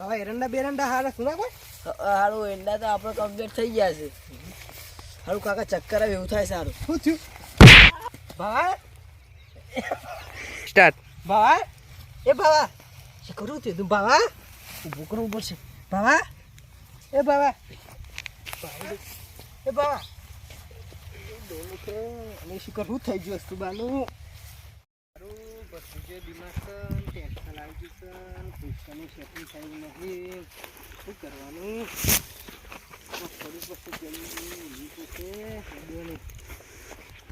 હવે એરંડા બેરંડા હારા સુના કોઈ હારું એંડા તો આપણે કમ્પ્લીટ થઈ ગયા છે. હારું કાકા ચક્કર આવે એવું થાય સારું. શું થયું? ભાવા સ્ટાર્ટ ભાવા એ ભાવા શું કરું તે તું ભાવા? ઊભું કરવું પડશે ભાવા? એ ભાવા. એ ભાવા. શું કરવું થઈ ગયું હતું બાનું. જે દિમાગ છે ટેન્શન આવી ગયું પૈસાનું સેટિંગ થયું નથી શું કરવાનું? થોડી પછી જમીન પડશે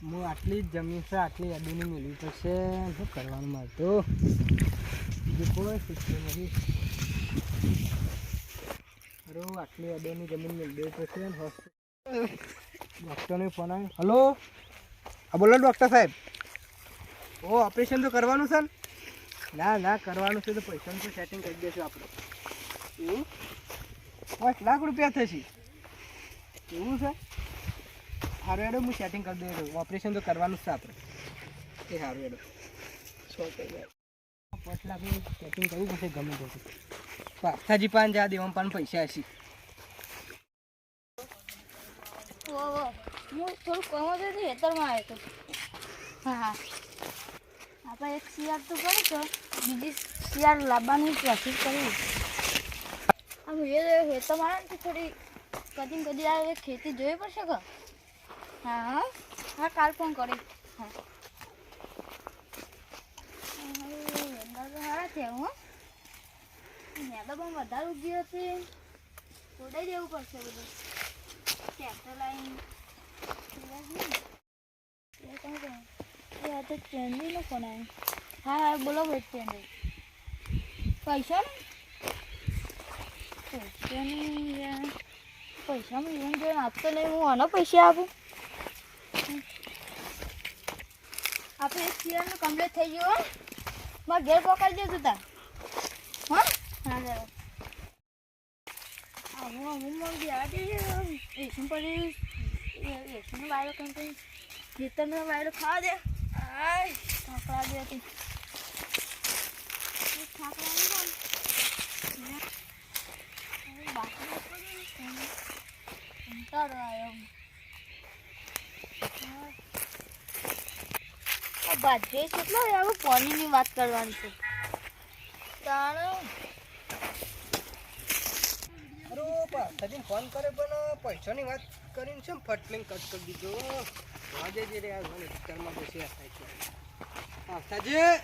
હું આટલી જ જમીન છે, આટલી અડોની મેળવી પડશે શું કરવાનું મારે તો? બીજું કોઈ શીખતું નથી અરે આટલી અડીની જમીન મેળવી પડશે ડૉક્ટરને ફોન આવ્યો. હલો? હા, બોલો ડૉક્ટર સાહેબ. ઓ ઓપરેશન તો કરવાનું છે ને? ના કરવાનું છે તો પૈસાનું તો સેટિંગ કરી દઈશું આપણે એવું પાંચ લાખ રૂપિયા થશે. એવું છે? સારું એડો હું સેટિંગ કરી દઉં ઓપરેશન તો કરવાનું છે આપણે એ સારું એડો પાંચ લાખનું સેટિંગ કરવું પડશે ગમે તે પાથાજી પાન જા દેવામાં પાન પૈસા હશે. હું થોડું કામ હતું હેતરમાં આવ્યો હતો હા હા. આપણે એક શિયાળ તો પડી તો બીજી શિયાળ લાવવાની પ્રોસેસ કરી આમ એ હેતરમાં આવે ને તો થોડી કદી ને કદી આ ખેતી જોવી પડશે કે હા હા હા કાલ ફોન કરી હા એના તો સારા છે હું મેં તો પણ વધારે ઊભી હતી તોડાઈ દેવું પડશે બધું ટ્રેક્ટર લાઈન એ આ તો ટ્રેન્ડીનો ફોન આવ્યો. હા હા, બોલો ભાઈ ટ્રેન્ડી પૈસા ને? પૈસાની પૈસા મને જો આપતો નહીં, હું આનો પૈસા આપું? આપણે સિયરનું કમ્પ્લીટ થઈ ગયું મારે ઘેર પકડી દેતું તા. હા? હા હું હું મંગી આવી એસી પડી એસીનો વાયરો કંઈ ખેતરનો વાયરો ખાવા દે. બાજે કેટલો હવે પાણીની વાત કરવાની છે તાણ ફોન કરે પણ પૈસાની વાત કરીને છે ફટલિંગ કટ કરી દીધો? આજે જે રે મને ઘરમાં છે પાથાજી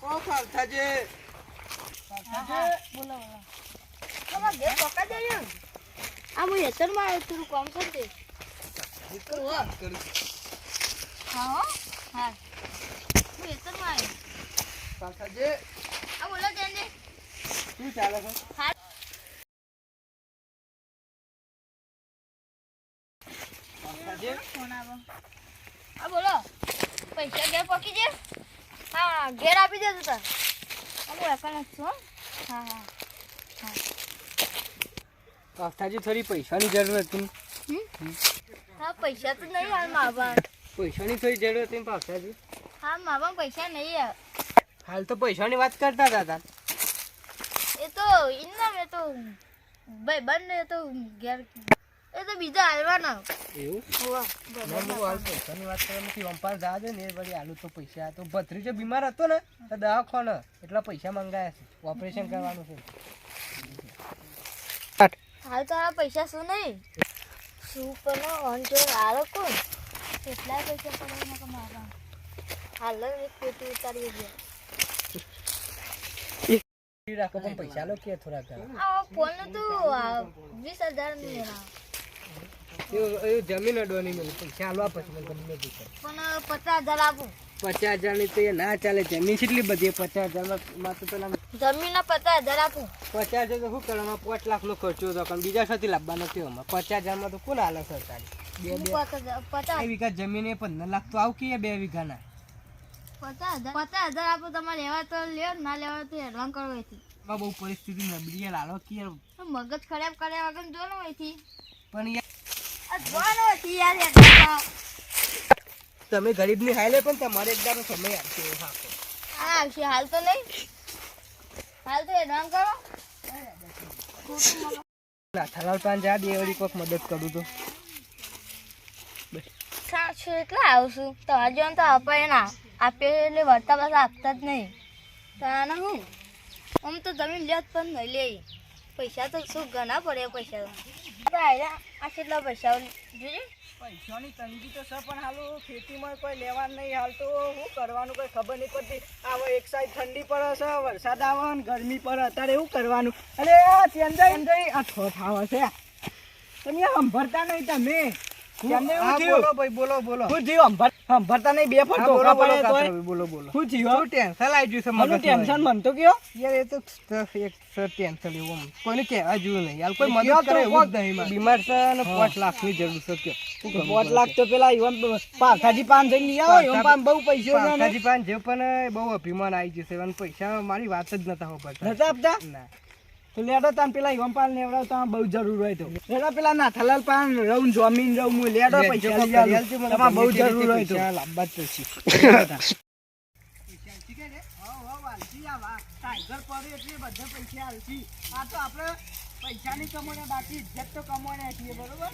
ઓ હા, બોલો બોલો તમારા ઘેર હેતરમાં આવ્યો તું હા હા હું હેતરમાં આવ્યો આ બોલો શું ચાલે છે હા બોલો. પૈસા ઘેર પકી દે હા ઘેર આપી દેજો તાર. હા એકણ જ છું હો. હા હા. પાથાજી થોડી પૈસાની જરૂર હતી હા પૈસા તો નહીં હાલ માવા પૈસાની થોડી જરૂર હતી પાથાજી હા માવા પૈસા નહીં હાલ તો પૈસાની વાત કરતા હતા તાર. એ તો ઇન્ના મેં તો ભાઈ બંને તો ઘેર એ તો બીજા આવ્યા એવું? હોવા. ના, હું હાલ પૈસાની વાત કરે નથી અંપાર જવા દે ને બધી આલુ તો પૈસા તો ભત્રીજો બીમાર હતો ને તો દવાખાને એટલા પૈસા મંગાયા છે. ઓપરેશન કરવાનું છે. હાલ તો આ પૈસા શું નહીં? શું પણ ઓન જો આરો કોણ? કેટલા પૈસા પડે મારા હાલ જ એક પેટી ઉતારી ગયા રાખો પણ પૈસા લો કે થોડા ફોન તો વીસ હજારનું જમીન અડવાની મેં પૈસા પછી ગમે તે પણ પચાસ હજાર આપું. પચાસ હજારની તો એ ના ચાલે જમીન કેટલી બધી પચાસ હજારમાં માં તો પેલા જમીનના પચાસ હજાર આપું. પચાસ હજાર તો શું કરવામાં પાંચ લાખનો ખર્ચો હતો પણ બીજા સાથે લાવવાનો નથી આમાં પચાસ હજારમાં તો કોણ હાલે સરકારી? બે બે. હજાર વીઘા જમીન એ પંદર લાખ તો આવું કે બે વીઘાના. પચાસ હજાર પચાસ હજાર આપો તમારે લેવા તો લ્યો ના લેવા તો હેરાન કરો અહીંથી બહુ પરિસ્થિતિ નબળી લાલો કે મગજ ખરાબ કર્યા વગર જો ને પણ યાર આ ગરીબની તમે હાલે પણ તમારે એકદમ સમય આપશે હા. આવશે. હાલ તો નહીં. હાલ તો એડવાન્સ કરો. નાથાલાલ પાન જા દે વળી કોક મદદ કરું તો. સાચું એટલે આવશું. તો હજુ તો અપાય ના. આપે એટલે વર્તા પાછા આપતા જ નહીં. તાને હું? આમ તો જમીન લ્યો જ પણ નહીં લે. પૈસા તો શું ઘણા પડે પૈસા આ કેટલા પૈસા જોજે. પૈસાની તંગી તો છે, પણ હાલ, ખેતીમાં કોઈ લેવાનું નહીં હાલ શું કરવાનું કોઈ ખબર નહીં પડતી. આવે એક સાઈડ ઠંડી પડે છે, વરસાદ આવે ગરમી પડે, અત્યારે શું કરવાનું? અરે ચેન્જાઈ આ ઠોઠ આવે છે. તમે સંભળતા નહીં તમે. બીમાર છે અને પાંચ લાખની જરૂર છે પાંચ લાખ તો પેલા પારખાજી પાન થઈ લઈ આવો પાન બહુ પૈસા પાન જે પણ બહુ અભિમાન આવી ગયું છે. પૈસા મારી વાત જ નતા હોતા નતા આપતા? ના. લેડો તાન પેલા ઈવન પાન લેવડાવ તો બહુ જરૂર હોય તો. લેડો પેલા નાથાલાલ પાન રઉન જમીન રહું હું લેડો પૈસા લઈ આવું તમારે બહુ જરૂર હોય તો પૈસા લાવવા જ પડશે. ટાઈગર પડે એટલે બધા પૈસા આલશી આ તો. આપણે પૈસાની કમાણે બાકી ઇજ્જત તો કમાણે છીએ બરોબર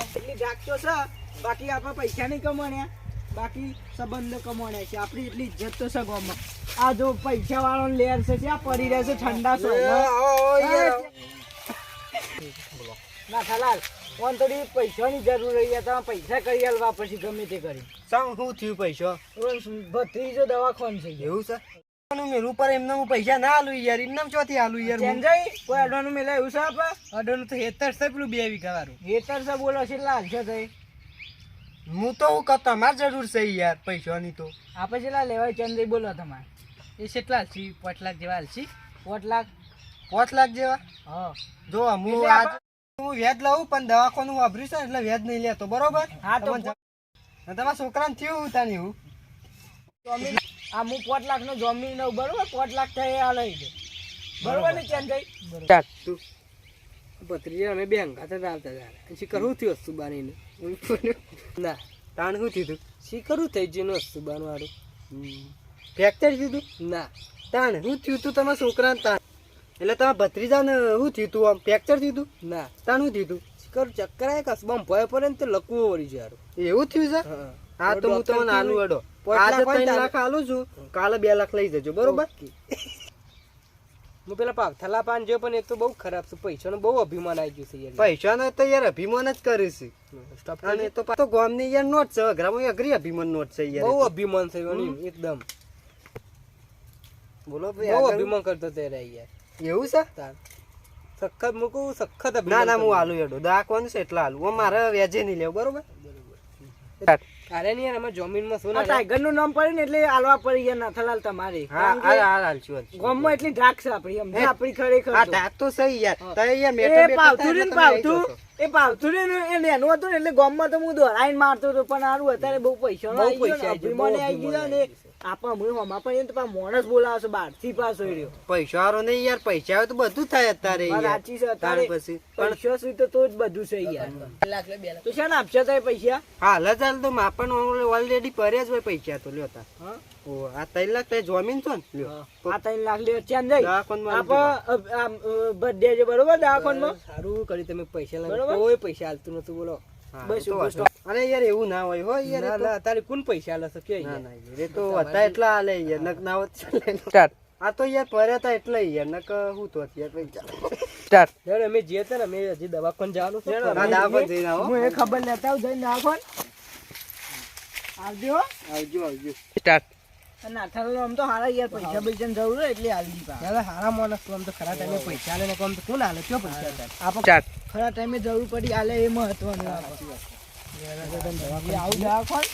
એટલી જાગતો છે. બાકી આપણે પૈસા નહીં કમાણ્યા બાકી સંબંધો કમાણ્યા છે. આપણી એટલી ઇજ્જત તો છે ગામમાં. આ જો પૈસા વાળો લેર છે ત્યાં પડી રહેશે ઠંડા સો ના થલાલ ઓન થોડી પૈસાની જરૂર રહી તમે પૈસા કરી આલવા પછી ગમે તે કરી. સાવ શું થયું પૈસા? ભત્રીજો દવાખાન છે. એવું છે? મેલું પર એમને હું પૈસા ના આલું યાર એમને ચોથી આલું યાર હું. ચેન્જાઈ કોઈ અડવાનું મેલા એવું છે આપા તો હેતર છે પેલું બે વીઘા વાળું. હેતર છે બોલો છે લાલ છે તઈ હું તો હું કહું તમારે જરૂર છે યાર પૈસાની તો. આપણે છેલ્લા લેવાય ચંદ્રી બોલો તમારે. એ કેટલા છે? પાંચ લાખ જેવા છે. પોટ લાખ. પાંચ લાખ જેવા? હા. જો હું આજ હું વ્યાજ લઉં પણ દવાખાનું વાપર્યું છે એટલે વ્યાજ નહીં લેતો. બરોબર? હા તો તમારા છોકરા ને તમારા છોકરાને થયું ઉતાની હું? જમીન આ હું પોટ લાખ નો જમીન બરોબર પોટ લાખ થાય આ લઈ દે બરોબર ને ચંદ્રાઈ ભત્રીજા અમે બે અંગાત જ આવતા હતા. શીખર શું થયું વસ્તુ બાનીને ના તાણ શું થયું શીખરું થઈ ગયું વસ્તુ બાનું વાળું ફ્રેક્ચર થયું હતું? ના. તાણ શું થયું હતું તમારા છોકરાને તાણ? એટલે તમે ભત્રીજાને શું થયું હતું આમ? ફ્રેક્ચર થયું હતું ના. તાણ શું થયું હતું કરું ચક્કર આવે કસબામાં ભય પડે ને તે લકવું વળી જાય એવું થયું છે? હા. તો હું તમને આલુ અડો. આજે ત્રણ લાખ આલું છું. કાલે બે લાખ લઈ જજો બરોબર? હું પેલા પાવથાલા પાન જો પણ એ તો બહુ ખરાબ છે. પૈસાનો બહુ અભિમાન આવી ગયું છે યાર. પૈસાનો તો યાર અભિમાન જ કરે છે. અને તો તો ગામની યાર નોટ છે. અઘરામાં અઘરી અભિમાન નોટ છે યાર બહુ અભિમાન થયું એકદમ. બોલો ભાઈ બહુ અભિમાન કરતો તે રે યાર એવું છે? સખત મૂકું સખત ના ના હું આલુ એડો દાખવાનું છે એટલે આલુ મારે વેજે નહીં લેવું બરોબર? અરે નહીં યાર અમે જમીનમાં શું ટાઈગરનું નામ પડે ને એટલે આલવા પડી ગયા નાથાલાલ તમારે. હા હાલ હાલ છું ગામમાં એટલી ઢાક છે આપણી. અમને. આપણી ખરેખર આ તો. સહી યાર. હા. તો યાર એ મેટર પાવતું ને પાવતું એ પાવતું ને એ નેનું હતું ને એટલે ગામમાં તો હું દોરાઈને મારતો હતો પણ આરું અત્યારે બહુ પૈસા બહુ પૈસા આવી ગયો ને. આપા હમા પણ એને તો માણસ બોલાવે છે બહારથી પાસ હોય રહ્યો. પૈસા વાળો નહીં યાર પૈસા આવે તો બધું થાય અત્યારે સાચી છે અત્યારે પછી. પણ પૈસા સુધી તો તો જ બધું છે યાર. તો છે ને આપશે તો પૈસા? હાલ હાલ તો માપણ ઓલરેડી પડ્યા જ હોય પૈસા તો લ્યો તા. ઓ આ ત્રણ લાખ તે જમીન છો ને? લ્યો. આ ત્રણ લાખ લે ચેન જઈ દવાખાનામાં આપ બર્થડે છે બરોબર દવાખાનમાં? સારું કરી તમે પૈસા બરોબર? કોઈ પૈસા હાલતું નતું બોલો. બસ. અરે યાર એવું ના હોય. હો યાર ના, ના તારે કોણ પૈસા આલે છે? કે ના ના એ તો હતા એટલા આલે યાર નક ના હોત સ્ટાર્ટ. આ તો યાર હતા એટલે યાર નક હું તો યાર પૈસા સ્ટાર્ટ. યાર અમે જે હતા ને અમે હજી દવાખાને જવાનું છે. ના હા, દવાખાને જઈને હું એ ખબર લેતા આવું જઈને દવાખાન. આવજો આવજો આવજો. સ્ટાર્ટ. આમ તો હારા યાર પૈસા પૈસા જરૂર હોય એટલે હાલજી પા હારા માણસ તો આમ તો ખરા ટાઈમે પૈસા આલે ને કોમ તો કોણ આલે? કયો પૈસા આપણે ખરા ટાઈમે જરૂર પડી આલે એ મહત્વનું. આવું દવાખાન?